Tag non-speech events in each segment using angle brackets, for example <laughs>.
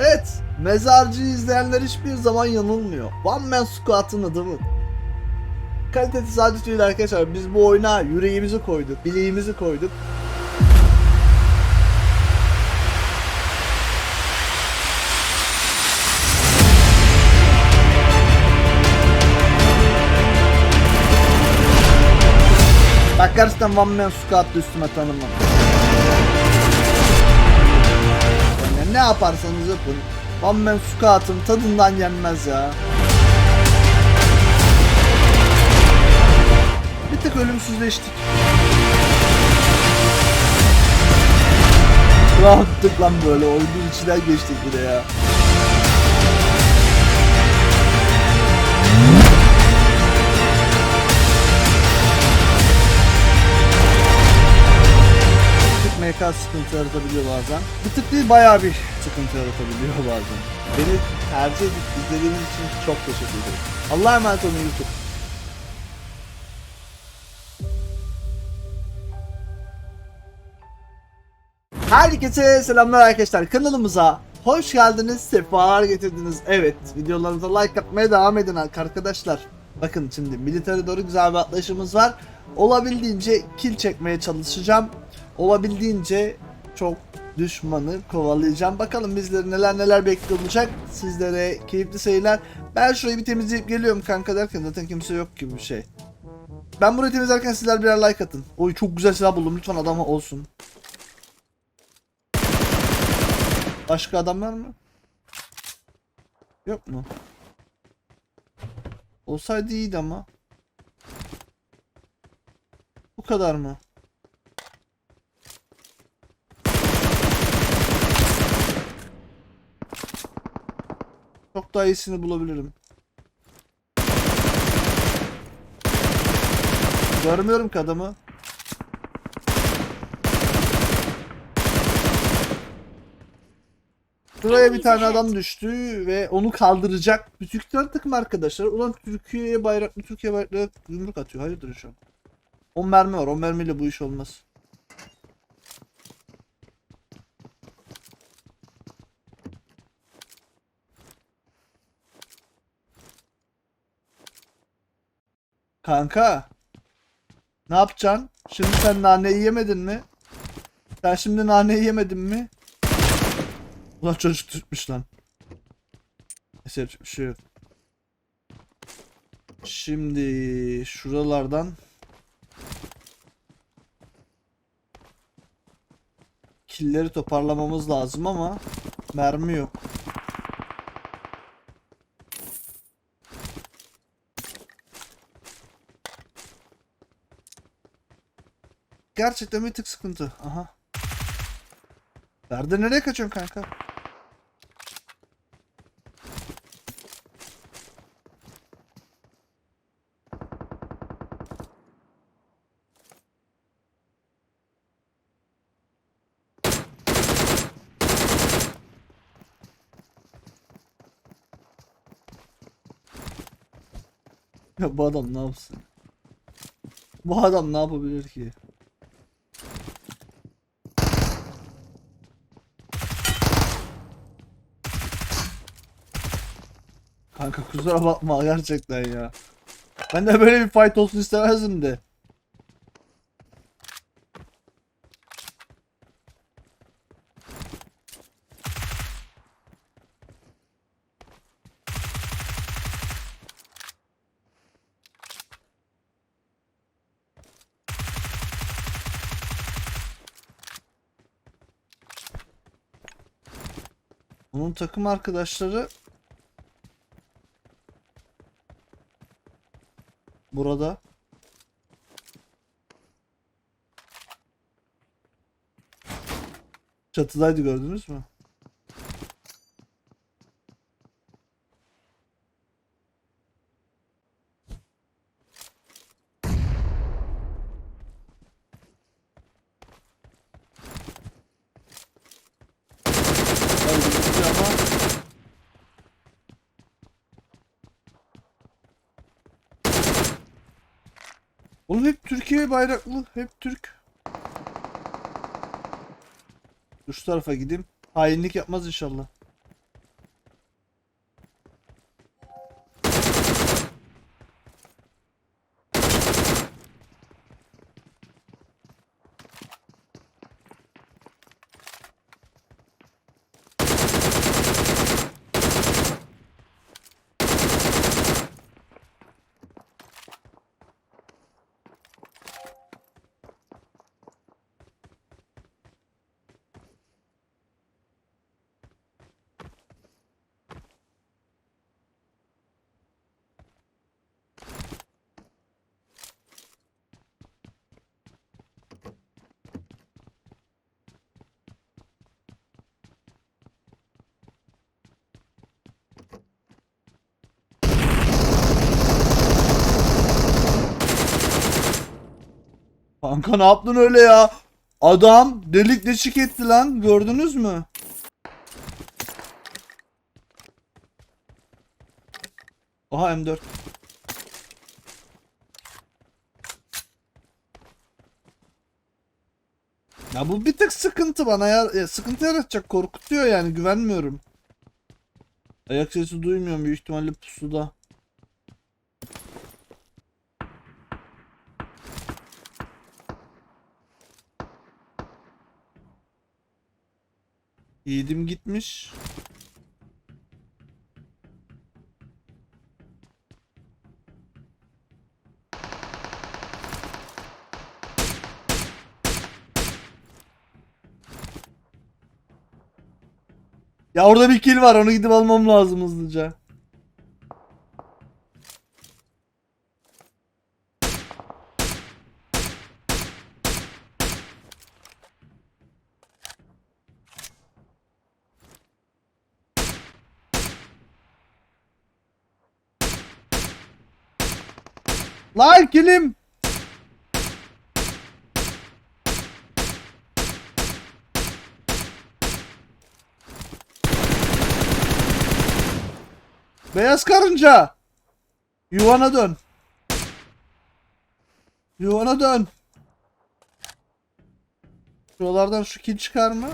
Evet, mezarcı izleyenler hiçbir zaman yanılmıyor. One Man Squat'ın adı bu. Kalite tesadüf değil arkadaşlar. Biz bu oyuna yüreğimizi koyduk, bileğimizi koyduk. Bak gerçekten One Man Squat'ta üstüme tanımlamış. Ne yaparsanız yapın. One Man Squat'ın tadından yenmez ya. Bir tık ölümsüzleştik. Rahattık lan böyle oyunun içinden geçtik bir de ya. Bir tık MK sıkıntı yaratabiliyor bazen. Bir tık değil bayağı bir sıkıntı yaratabiliyor <laughs> bazen. Beni tercih edip izlediğiniz için çok teşekkür ederim. Allah'a emanet olun YouTube. Herkese selamlar arkadaşlar kanalımıza hoş geldiniz sefalar getirdiniz evet videolarımıza like atmaya devam edin arkadaşlar bakın şimdi militere doğru güzel bir atlayışımız var olabildiğince kill çekmeye çalışacağım olabildiğince çok düşmanı kovalayacağım bakalım bizleri neler neler bekliyor olacak sizlere keyifli seyirler ben şurayı bir temizleyip geliyorum kanka derken zaten kimse yok gibi bir şey ben burayı temizlerken sizler birer like atın oy çok güzel silah buldum lütfen adamı olsun Başka adam var mı? Yok mu? Olsaydı iyiydi ama. Bu kadar mı? Çok daha iyisini bulabilirim. Görmüyorum ki adamı. Buraya bir tane adam düştü ve onu kaldıracak. Bütükler takım arkadaşlar. Ulan Türkiye'ye bayraklı Türkiye bayraklı yumruk atıyor. Hayırdır şu an. 10 mermi var. 10 mermiyle bu iş olmaz. Kanka. Ne yapacaksın? Şimdi sen naneyi yemedin mi? Sen şimdi naneyi yemedin mi? Ulan çocuk tutmuş lan. Neyse bir şey yok. Şimdi şuralardan killeri toparlamamız lazım ama mermi yok. Gerçekten bir tık sıkıntı. Aha. Nerede nereye kaçıyorsun kanka? Ya bu adam ne yapsın? Bu adam ne yapabilir ki? Kanka kusura bakma gerçekten ya. Ben de böyle bir fight olsun istemezdim de. Onun takım arkadaşları burada. Çatıdaydı gördünüz mü? Haydi gitti ama Oğlum hep Türkiye bayraklı, hep Türk. Şu tarafa gideyim. Hainlik yapmaz inşallah. Kanka ne yaptın öyle ya? Adam delik deşik etti lan. Gördünüz mü? Aha M4. Ya bu bir tık sıkıntı bana ya. sıkıntı yaratacak. Korkutuyor yani. Güvenmiyorum. Ayak sesi duymuyorum. Büyük ihtimalle pusuda. Yiğidim gitmiş. Ya orada bir kill var. Onu gidip almam lazım hızlıca. Lan kilim. Beyaz karınca. Yuvana dön. Yuvana dön. Şuralardan şu kil çıkarma.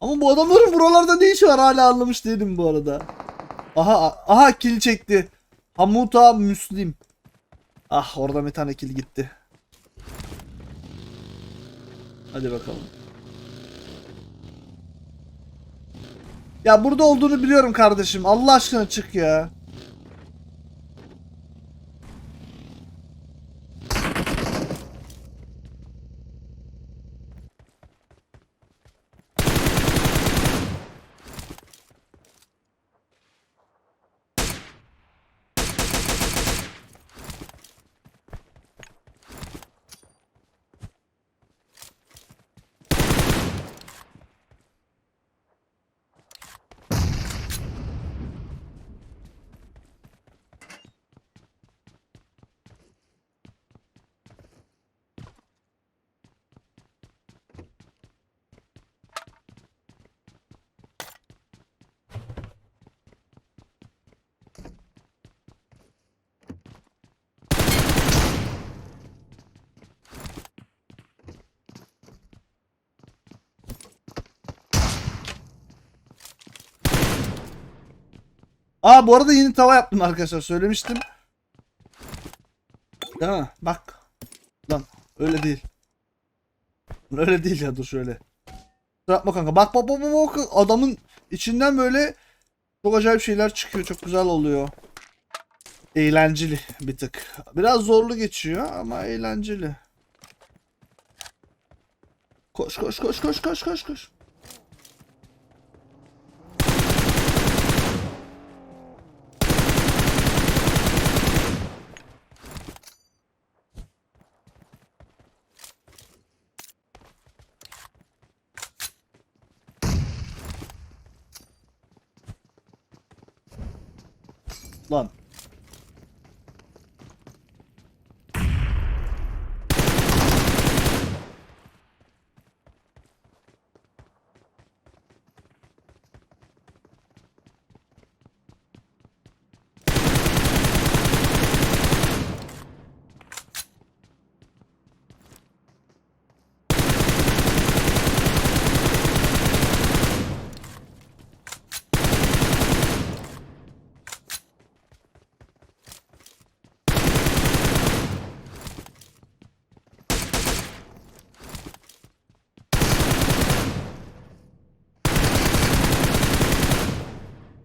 Ama bu adamların buralarda ne işi var hala anlamış değilim bu arada. Aha aha kil çekti. Hamuta Müslim. Ah orada bir tane kil gitti. Hadi bakalım. Ya burada olduğunu biliyorum kardeşim. Allah aşkına çık ya. Aa bu arada yeni tava yaptım arkadaşlar söylemiştim. Değil mi? Bak. Lan öyle değil. Öyle değil ya dur şöyle. Yapma kanka. Bak bak bak bak. Adamın içinden böyle çok acayip şeyler çıkıyor. Çok güzel oluyor. Eğlenceli bir tık. Biraz zorlu geçiyor ama eğlenceli. Koş koş koş koş koş koş koş. Lan.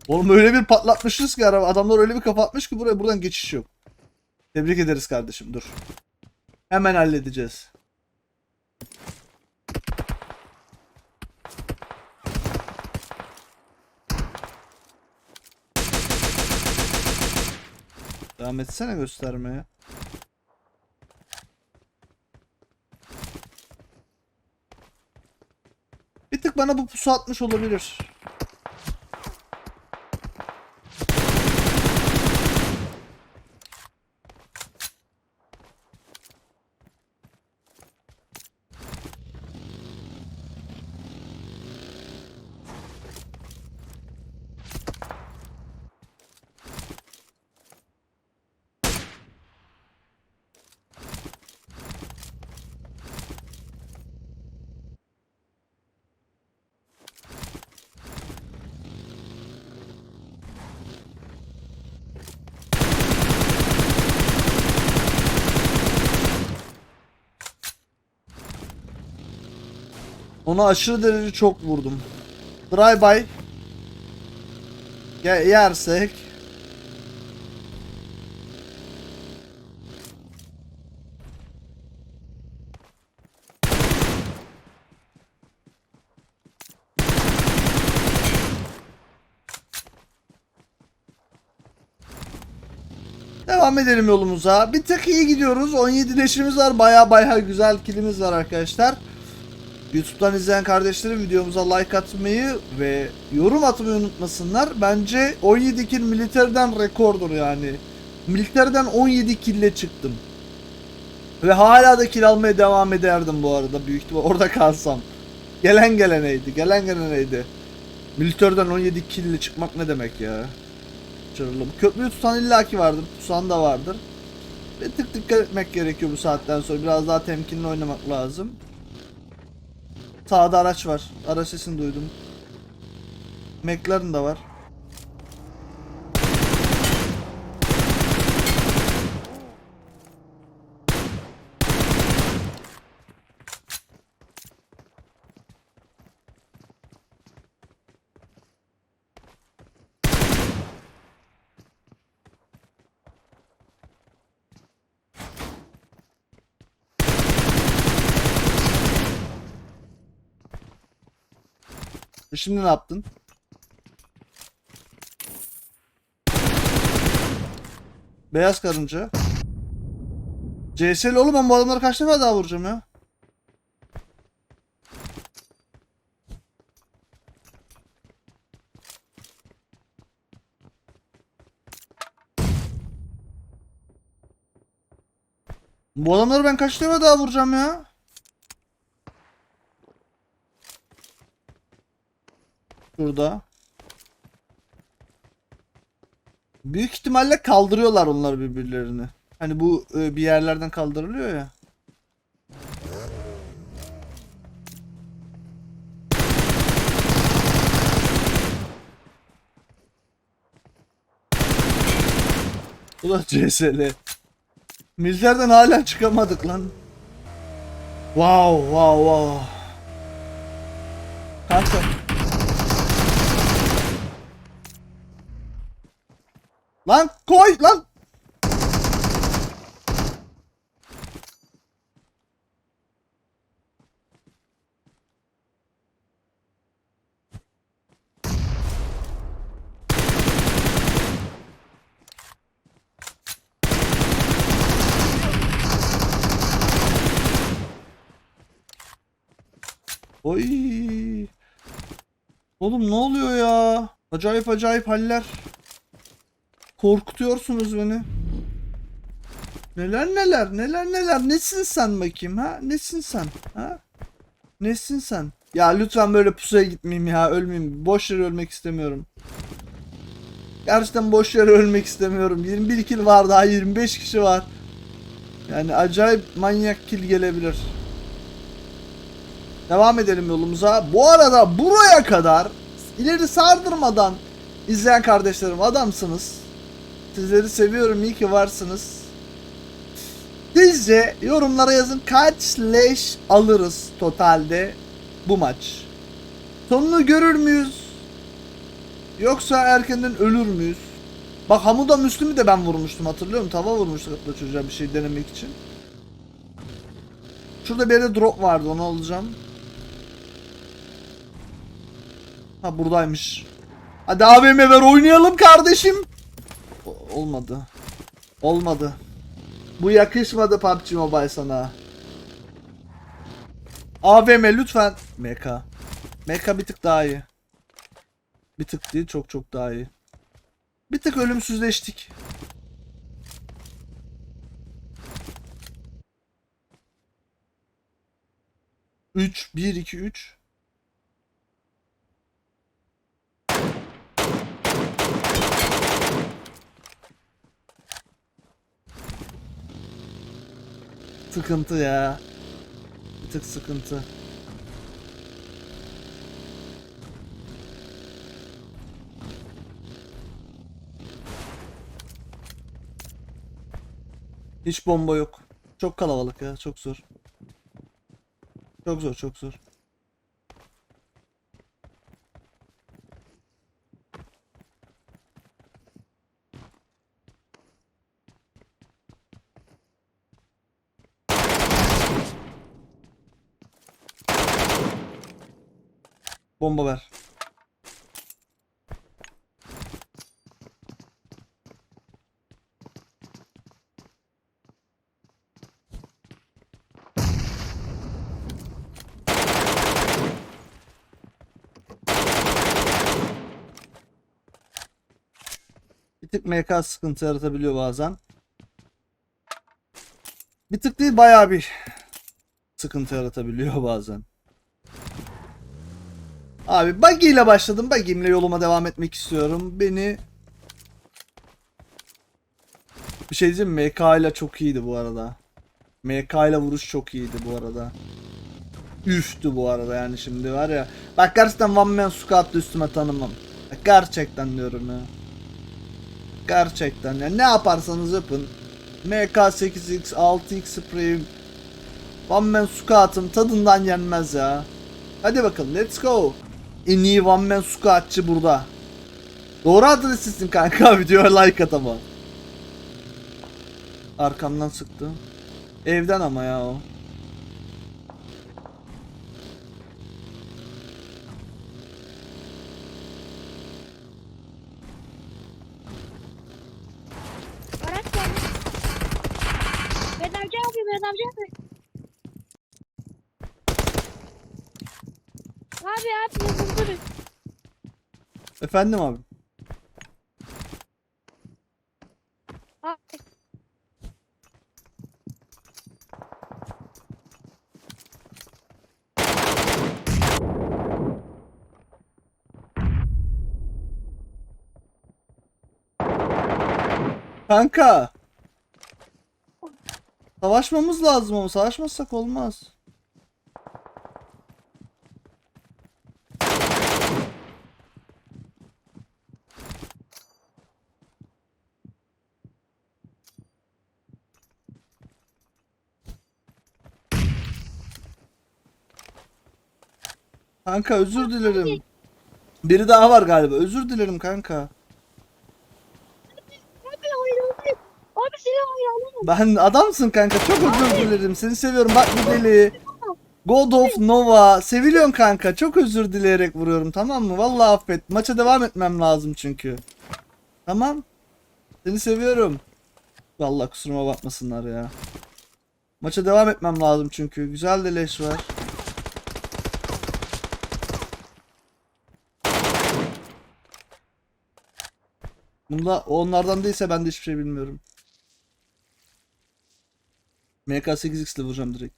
Oğlum öyle bir patlatmışız ki araba. Adamlar öyle bir kapatmış ki buraya buradan geçiş yok. Tebrik ederiz kardeşim dur. Hemen halledeceğiz. Devam etsene göstermeye. Bir tık bana bu pusu atmış olabilir. Ona aşırı derece çok vurdum. Drive by. Ge- yersek. Devam edelim yolumuza. Bir tık iyi gidiyoruz. 17 leşimiz var. Baya baya güzel kilimiz var arkadaşlar. YouTube'dan izleyen kardeşlerim videomuza like atmayı ve yorum atmayı unutmasınlar. Bence 17 kill militerden rekordur yani. Militerden 17 kille çıktım. Ve hala da kill almaya devam ederdim bu arada büyük ihtimal orada kalsam. Gelen geleneydi, gelen geleneydi. Militerden 17 kille çıkmak ne demek ya? Çırılım. Köprüyü tutan illaki vardır, tutan da vardır. Bir tık dikkat etmek gerekiyor bu saatten sonra. Biraz daha temkinli oynamak lazım. Sağda araç var. Araç sesini duydum. McLaren da var. Şimdi ne yaptın? Beyaz karınca. CS'li oğlum ben bu adamları kaç defa daha vuracağım ya? Bu adamları ben kaç defa daha vuracağım ya? Şurada. Büyük ihtimalle kaldırıyorlar onlar birbirlerini. Hani bu e, bir yerlerden kaldırılıyor ya. Da CSL. Militerden hala çıkamadık lan. Wow wow wow. Kanka. Lan koy lan. Oy. Oğlum ne oluyor ya? Acayip acayip haller. Korkutuyorsunuz beni. Neler neler neler neler nesin sen bakayım ha? Nesin sen ha? Nesin sen? Ya lütfen böyle pusuya gitmeyeyim ya ölmeyeyim. Boş yere ölmek istemiyorum. Gerçekten boş yere ölmek istemiyorum. 21 kill var daha 25 kişi var. Yani acayip manyak kill gelebilir. Devam edelim yolumuza. Bu arada buraya kadar ileri sardırmadan izleyen kardeşlerim adamsınız. Sizleri seviyorum. iyi ki varsınız. Sizce yorumlara yazın kaç leş alırız totalde bu maç. Sonunu görür müyüz? Yoksa erkenden ölür müyüz? Bak Hamuda Müslüm'ü de ben vurmuştum hatırlıyor musun? Tava vurmuştuk hatta çocuğa bir şey denemek için. Şurada bir yerde drop vardı onu alacağım. Ha buradaymış. Hadi AVM ver oynayalım kardeşim. Olmadı. Olmadı. Bu yakışmadı PUBG Mobile sana. AVM lütfen. MK. MK bir tık daha iyi. Bir tık değil çok çok daha iyi. Bir tık ölümsüzleştik. Üç, bir, iki, üç. Sıkıntı ya. Bir tık sıkıntı. Hiç bomba yok. Çok kalabalık ya, çok zor. Çok zor, çok zor. Bomba ver. Bir tık MK sıkıntı yaratabiliyor bazen. Bir tık değil bayağı bir sıkıntı yaratabiliyor <laughs> bazen. Abi buggy ile başladım. Buggy ile yoluma devam etmek istiyorum. Beni bir şey mi? MK ile çok iyiydi bu arada. MK ile vuruş çok iyiydi bu arada. Üftü bu arada yani şimdi var ya. Bak gerçekten One Man Squad'da üstüme tanımam. Gerçekten diyorum ya. Gerçekten ya ne yaparsanız yapın. MK8X, 6X Supreme, One Man Squad'ın tadından yenmez ya. Hadi bakalım let's go. En iyi One Man Squad'çı burada. Doğru adreslisin kanka <laughs> videoya like at ama. Arkamdan sıktı. Evden ama ya o. Araç geldi. Bedavcı abi, bedavcı abi. Abi abi vurdurun. Efendim abi. Abi. Kanka. Savaşmamız lazım ama savaşmazsak olmaz. Kanka özür dilerim. Biri daha var galiba. Özür dilerim kanka. Abi hayır abi. Abi seni hayranım. Ben adamsın kanka çok özür dilerim. Seni seviyorum bak bu deli. God of Nova. Seviliyorsun kanka. Çok özür dileyerek vuruyorum tamam mı? Vallahi affet. Maça devam etmem lazım çünkü. Tamam. Seni seviyorum. Vallahi kusuruma bakmasınlar ya. Maça devam etmem lazım çünkü. Güzel de leş var. Bunda onlardan değilse ben de hiçbir şey bilmiyorum. MK8X ile vuracağım direkt.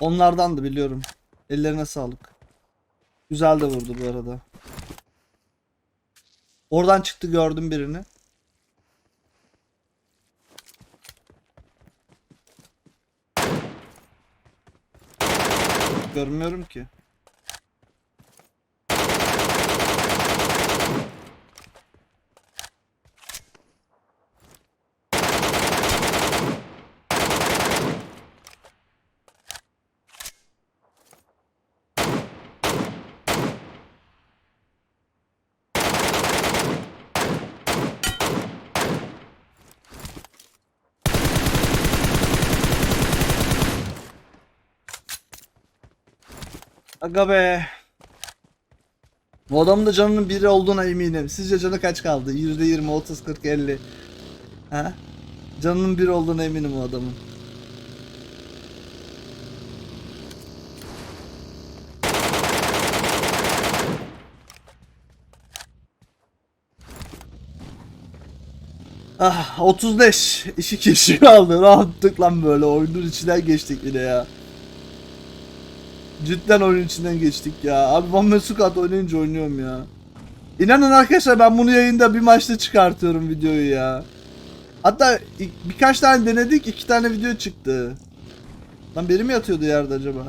Onlardan da biliyorum. Ellerine sağlık. Güzel de vurdu bu arada. Oradan çıktı gördüm birini. Görmüyorum ki. Aga be. Bu adamın da canının biri olduğuna eminim. Sizce canı kaç kaldı? %20, 30, 40, 50. Ha? Canının biri olduğuna eminim o adamın. Ah 35. İki kişi kaldı. Rahattık lan böyle. Oyunun içinden geçtik yine ya. Cidden oyun içinden geçtik ya. Abi Man Squad oynayınca oynuyorum ya. İnanın arkadaşlar ben bunu yayında bir maçta çıkartıyorum videoyu ya. Hatta birkaç tane denedik iki tane video çıktı. Lan biri mi yatıyordu yerde acaba?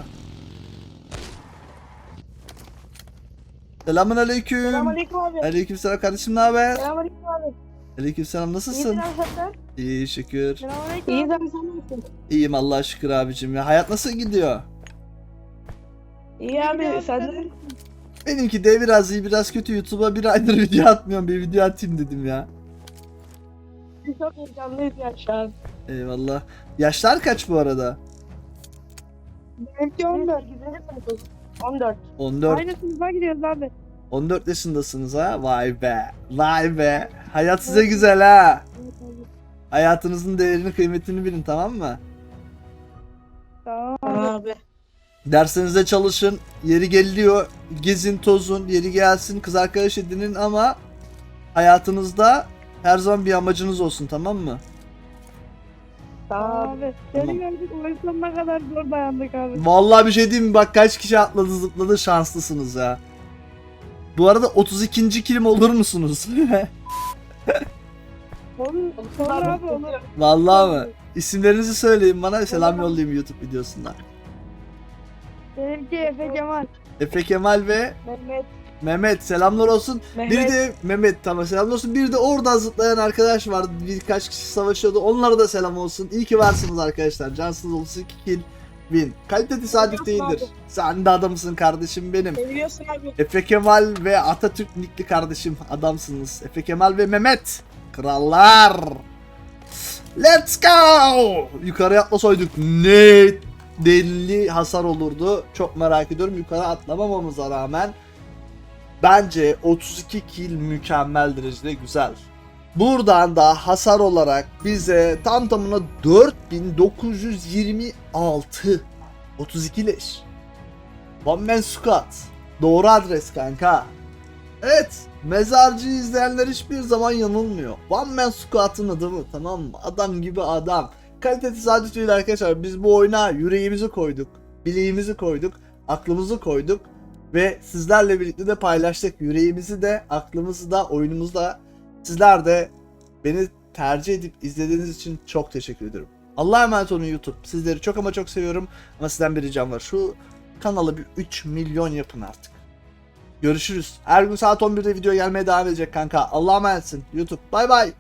Selamun aleyküm. Selamünaleyküm abi. Aleyküm selam kardeşim ne haber? Selamünaleyküm abi. Aleyküm selam İyi nasılsın? sen? İyi şükür. Selamünaleyküm. İyi ben sen nasılsın? İyiyim Allah'a şükür abicim ya. Hayat nasıl gidiyor? İyi abi sen de. Benimki de biraz iyi biraz kötü YouTube'a bir aydır <laughs> video atmıyorum. Bir video atayım dedim ya. Çok heyecanlıyız ya şu an. Eyvallah. Yaşlar kaç bu arada? Benimki 14. Güzelim sınıfız. 14. 14 Aynı sınıfa gidiyoruz abi. 14 yaşındasınız ha? Vay be. Vay be. Hayat size güzel ha. Evet abi. Hayatınızın değerini, kıymetini bilin tamam mı? Tamam abi. Abi. Derslerinize çalışın. Yeri geliyor. Gezin, tozun. Yeri gelsin. Kız arkadaş edinin ama hayatınızda her zaman bir amacınız olsun tamam mı? Tamam. Abi. Tamam. Seni gördük. O sonuna kadar zor dayandık abi. Vallahi bir şey diyeyim mi? Bak kaç kişi atladı zıpladı şanslısınız ya. Bu arada 32. kilim olur musunuz? <laughs> Olur. Olur abi olur. Vallahi mı? İsimlerinizi söyleyin bana selam yollayayım YouTube videosunda. Benimki Efe Kemal. Efe Kemal ve Mehmet. Mehmet selamlar olsun. Mehmet. Bir de Mehmet tamam selam olsun. Bir de oradan zıplayan arkadaş vardı. Birkaç kişi savaşıyordu. Onlara da selam olsun. İyi ki varsınız arkadaşlar. Cansız olsun kill win. Kalite tesadüf değildir. Sen de adamsın kardeşim benim. Seviyorsun abi. Efe Kemal ve Atatürk nikli kardeşim adamsınız. Efe Kemal ve Mehmet. Krallar. Let's go. Yukarıya atlasaydık ne deli hasar olurdu. Çok merak ediyorum. Yukarı atlamamamıza rağmen bence 32 kill mükemmel derecede güzel. Buradan da hasar olarak bize tam tamına 4926 32 leş. One Man Squad. Doğru adres kanka. Evet. Mezarcı izleyenler hiçbir zaman yanılmıyor. One Man Squad'ın adı mı? Tamam mı? Adam gibi adam. Kalite tesadüf değil arkadaşlar. Biz bu oyuna yüreğimizi koyduk. Bileğimizi koyduk. Aklımızı koyduk. Ve sizlerle birlikte de paylaştık. Yüreğimizi de, aklımızı da, oyunumuzu da. Sizler de beni tercih edip izlediğiniz için çok teşekkür ederim. Allah'a emanet olun YouTube. Sizleri çok ama çok seviyorum. Ama sizden bir ricam var. Şu kanalı bir 3 milyon yapın artık. Görüşürüz. Her gün saat 11'de video gelmeye devam edecek kanka. Allah'a emanetsin YouTube. Bay bay.